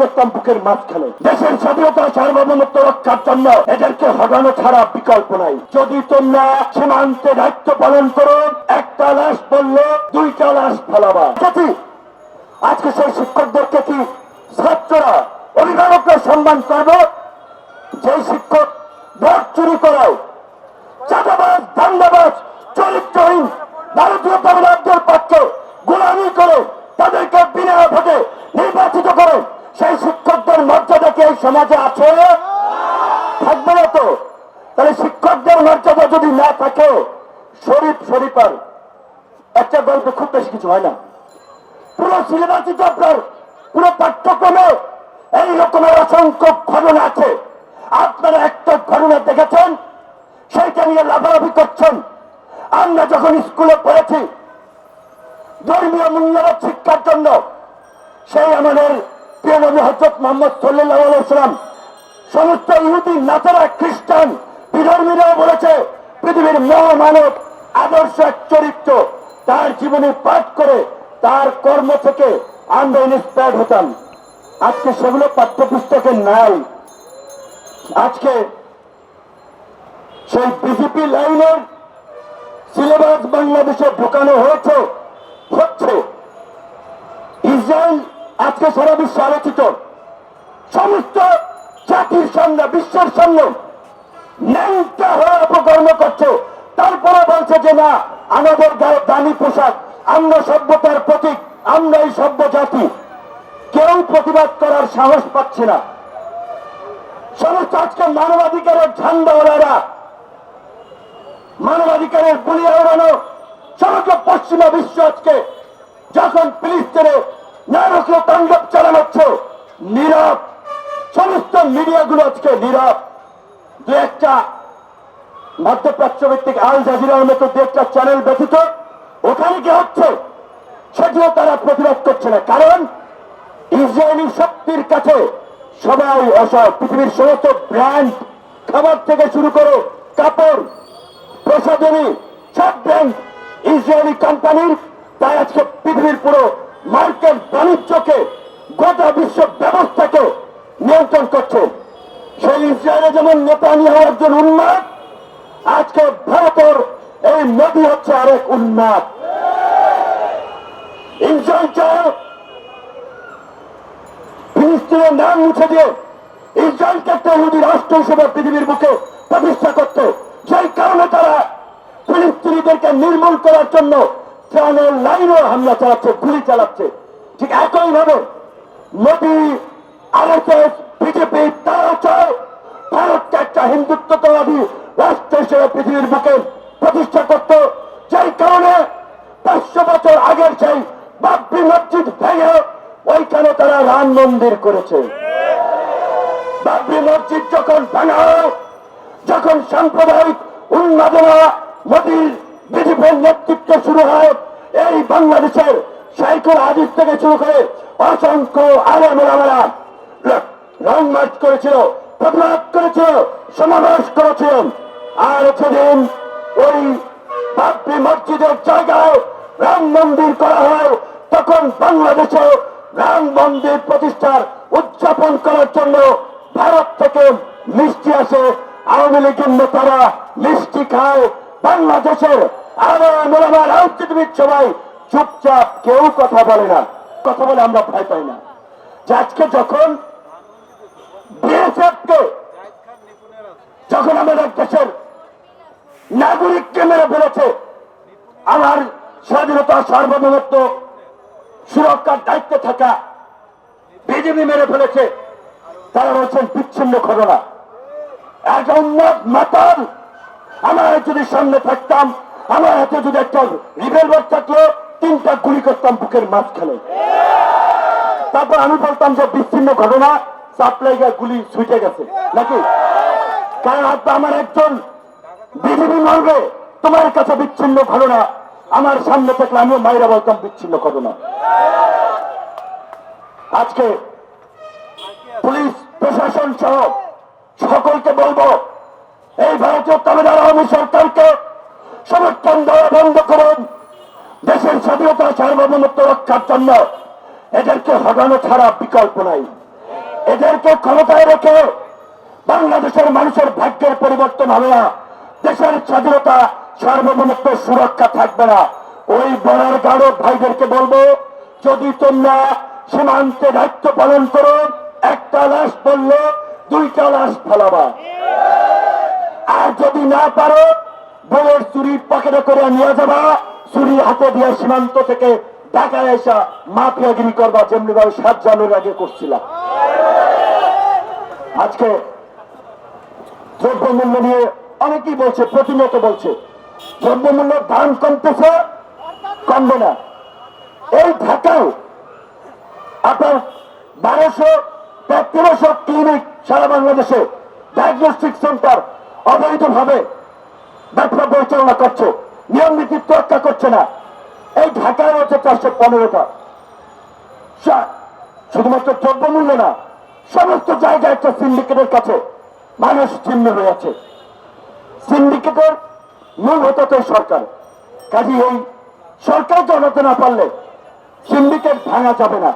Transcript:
করতাম বুকের মাঝখানে। দেশের স্বাধীনতা, সার্বভৌমত্ব রক্ষার জন্য এদেরকে হটানো ছাড়া বিকল্প নাই। যদি তোমরা সীমান্তে দায়িত্ব পালন করো, একটা লাশ পড়লে দুইটা লাশ ফেলাবা। আজকে সেই শিক্ষকদেরকে কি ছাত্ররা, অভিভাবকরা সম্মান করবে? যে শিক্ষক ভোট চুরি করাও চাঁদাবাজ, ধান্দাবাজ, চরিত্রহীন, ভারতীয় তরুণদের পক্ষে গোলামি করে তাদেরকে বিনা ভোটে নির্বাচিত করে সেই শিক্ষকদের মর্যাদা কি এই সমাজে আছে? থাকবে না তো। তাহলে শিক্ষকদের মর্যাদা যদি না থাকে, শরীফ শরীফার, একটা গল্প খুব বেশি কিছু হয় না। পুরো সিলেবাসই তো আপনার, পুরো পাঠ্যক্রমে এই রকমের অসংখ্য ঘটনা আছে। আপনারা একটা ঘটনা দেখেছেন, সেইটা নিয়ে লাফালাফি করছেন। আমরা যখন স্কুলে পড়েছি, ধর্মীয় মূল্যবোধ শিক্ষার জন্য, সেই আমাদের প্রিয় নবী হজরত মোহাম্মদ সাল্লাম সমস্ত ইহুদি নাচারা খ্রিস্টান বিধর্মীরাও বলেছে, পৃথিবীর মহামানব আদর্শ এক চরিত্র। তার জীবনে পাঠ করে তার কর্ম থেকে আমরা ইন্সপায়ার্ড হতাম। আজকে সেগুলো পাঠ্যপুস্তকে নাই আজকে সেই বিজেপি লাইনের সিলেবাস বাংলাদেশে ঢোকানো হয়েছে, হচ্ছে ইসরায়েল আজকে সারা বিশ্বে আলোচিত সমস্ত জাতির সামনে, বিশ্বের সামনে ন্যাংটা হয়ে অপকর্ম করছে। তারপরে বলছে যে, না, আমাদের গায়ে দামি পোশাক, আমরা সভ্যতার প্রতীক আমরা এই সভ্য জাতি। কেউ প্রতিবাদ করার সাহস পাচ্ছে না। সমস্ত আজকে মানবাধিকারের ঝান্ডাওয়ালারা, মানবাধিকারের গুলিয়া উড়ানো, সমগ্র পশ্চিমা বিশ্ব আজকে যখন ফিলিস্তিনে নারকীয় তাণ্ডব চালানো হচ্ছে। নীরব, সমস্ত মিডিয়াগুলো আজকে নীরব। দু একটা মধ্যপ্রাচ্য ভিত্তিক আল জাজিরার মতো দু একটা চ্যানেল ব্যতীত ওখানে কি হচ্ছে? সেটিও তারা প্রতিবাদ করছে না। কারণ ইসরায়েলি শক্তির কাছে সবাই অসহায় পৃথিবীর সমস্ত ব্র্যান্ড খাবার থেকে শুরু করে কাপড়, প্রসাধনী, সব ব্র্যান্ড ইসরায়েলি কোম্পানির তাই আজকে পৃথিবীর পুরো মার্কেট বাণিজ্যকে গোটা বিশ্ব ব্যবস্থাকে নিয়ন্ত্রণ করছে। সেই ইসরায়েলে যেমন নেতানিয়াহ একজন উন্মাদ আজকে ভারতের এই নদী হচ্ছে আরেক উন্মাদ নাম মুছে দিয়ে ইসরায়েলকে ইহুদি রাষ্ট্র হিসেবে পৃথিবীর বুকে প্রতিষ্ঠা করতে সেই কারণে তারা ফিলিস্তিনিদেরকে নির্মূল করার জন্য ত্রাণের লাইনও হামলা চালাচ্ছে, গুলি চালাচ্ছে। ঠিক একই ভাবে মোদী আরএসএস বিজেপি, তারা চায় ভারতকে একটা হিন্দুত্ববাদী রাষ্ট্র হিসেবে পৃথিবীর বুকে প্রতিষ্ঠা করতে। সেই কারণে পাঁচশো বছর আগের সেই বাবরি মসজিদ ভেঙে ওইখানে তারা রাম মন্দির করেছে। বাবরি মসজিদ যখন ভাঙা যখন সাম্প্রদায়িক উন্মাদনা মোদীর বিজেপির নেতৃত্ব শুরু হয়, এই বাংলাদেশের সাইকুল হাদিস থেকে শুরু করে অসংখ্য আলেমেরা রং মার্চ করেছিল, প্রতিবাদ করেছিল, সমাবেশ করেছিল। আর সেদিন ওই বাবরি মসজিদের জায়গায় রাম মন্দির করা হয়, তখন বাংলাদেশে রাম মন্দির প্রতিষ্ঠার উদযাপন করার জন্য ভারত থেকে মিষ্টি আসে। আওয়ামী লীগের নেতারা মিষ্টি খায়। বাংলাদেশের আরও আমার রাজনীতিবিদ সবাই চুপচাপ কেউ কথা বলে না। কথা বলে আমরা ভয় পাই না। যে আজকে যখন যখন আমাদের দেশের নাগরিককে মেরে ফেলেছে আমার স্বাধীনতা, সার্বভৌমত্ব, সুরক্ষার দায়িত্বে থাকা বিজেপি মেরে ফেলেছে, তারা বলছেন বিচ্ছিন্ন ঘটনা এক উন্নত মাতাল আমার যদি সামনে থাকতাম, আমার হাতে যদি একটা রিভলভার থাকল, তিনটা গুলি করতাম বুকের মাঝখানে। তারপর আমি বলতাম যে বিচ্ছিন্ন ঘটনা সাপ্লাই গুলি ছুটে গেছে। নাকি? কারণ হয়তো আমার একজন? বিজেপি তোমার কাছে বিচ্ছিন্ন ঘটনা। আমার সামনে থাকলে আমিও মায়েরা বলতাম বিচ্ছিন্ন ঘটনা। আজকে পুলিশ, প্রশাসন সহ সকলকে বলব, এই ভারতীয় আওয়ামী সরকারকে সমর্থন দেওয়া বন্ধ করুন। দেশের স্বাধীনতা সার্বভৌমত্ব রক্ষার জন্য এদেরকে হটানো ছাড়া বিকল্প নাই। এদেরকে ক্ষমতায় রেখে বাংলাদেশের মানুষের ভাগ্যের পরিবর্তন হবে না। দেশের স্বাধীনতা, সার্বভৌমত্ব, সুরক্ষা থাকবে না। ওই বড়ার গাঢ় ভাইদেরকে বলব, যদি তোমরা সীমান্তে দায়িত্ব পালন করো, একটা লাশ বললে দুইটা লাশ ফেলাবা। আর যদি না পারো বউয়ের চুরি পকেটে করে নিয়ে যাবা, চুরি হাতে দিয়ে সীমান্ত থেকে ঢাকায় এসা মাফিয়াগিরি করবা যেমনি ভাবে সাত জানুয়ারির আগে করছিলাম। আজকে দ্রব্যমূল্য নিয়ে অনেকেই বলছে, প্রতিনিয়ত বলছে, দ্রব্যমূল্য দাম কমতেছে, কমবে না। এই ঢাকাও আপনার বারোশো তেরোশো ক্লিনিক সারা বাংলাদেশে ডায়াগনস্টিক সেন্টার অবৈধভাবে ব্যবসা পরিচালনা করছে, নিয়ম নীতি তোয়াক্কা করছে না। এই ঢাকায় হচ্ছে চারশো পনেরোটা। শুধুমাত্র দ্রব্যমূল্য না সমস্ত জায়গায় একটা সিন্ডিকেটের কাছে মানুষ চিহ্ন রয়েছে। সিন্ডিকেটের মূল হতো তো সরকার। কাজে এই সরকার জানাতে না পারলে সিন্ডিকেট ভাঙা যাবে না।